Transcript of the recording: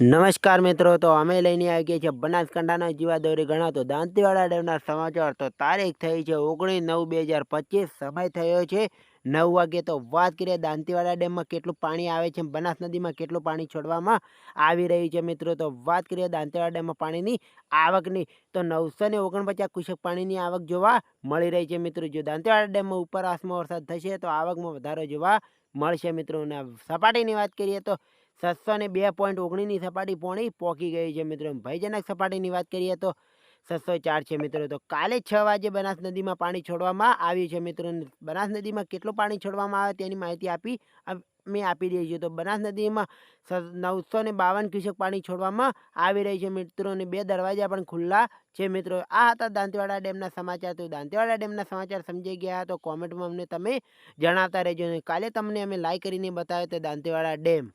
નમસ્કાર મિત્રો, તો અમે લઈને આવી ગયા છીએ બનાસકાંઠાના જીવાદોરી ગણાતો દાંતીવાડા ડેમના સમાચાર, તો તારીખ થઈ છે ઓગણીસ નવ બે હજાર પચીસ. સમય થયો છે નવ વાગે તો વાત કરીએ દાંતીવાડા ડેમમાં કેટલું પાણી આવે છે, બનાસ નદીમાં કેટલું પાણી છોડવામાં આવી રહ્યું છે મિત્રો? તો વાત કરીએ દાંતીવાડા ડેમમાં પાણીની આવકની. તો નવસો ને ઓગણપચાસ કુશક પાણીની આવક જોવા મળી રહી છે મિત્રો. જો દાંતીવાડા ડેમમાં ઉપરવાસમાં વરસાદ થશે, તો આવકમાં વધારો જોવા મળશે મિત્રો. અને સપાટીની વાત કરીએ તો સાતસો ને બે પોઈન્ટ ઓગણીની સપાટી પોણી પહોંચી ગઈ છે મિત્રો. ભયજનક સપાટીની વાત કરીએ તો છસો ચાર છે મિત્રો. તો કાલે છ વાગે બનાસ નદીમાં પાણી છોડવામાં આવ્યું છે મિત્રો. બનાસ નદીમાં કેટલું પાણી છોડવામાં આવે તેની માહિતી આપી મેં આપી દઈએ છીએ. તો બનાસ નદીમાં નવસો ને બાવન ક્યુસેક પાણી છોડવામાં આવી રહી છે મિત્રો. અને બે દરવાજા પણ ખુલ્લા છે મિત્રો. આ હતા દાંતીવાડા ડેમના સમાચાર. તો દાંતીવાડા ડેમના સમાચાર સમજી ગયા તો કોમેન્ટમાં અમને તમે જણાવતા રહેજો. અને કાલે તમને અમે લાઈક કરીને બતાવ્યો તો દાંતીવાડા ડેમ.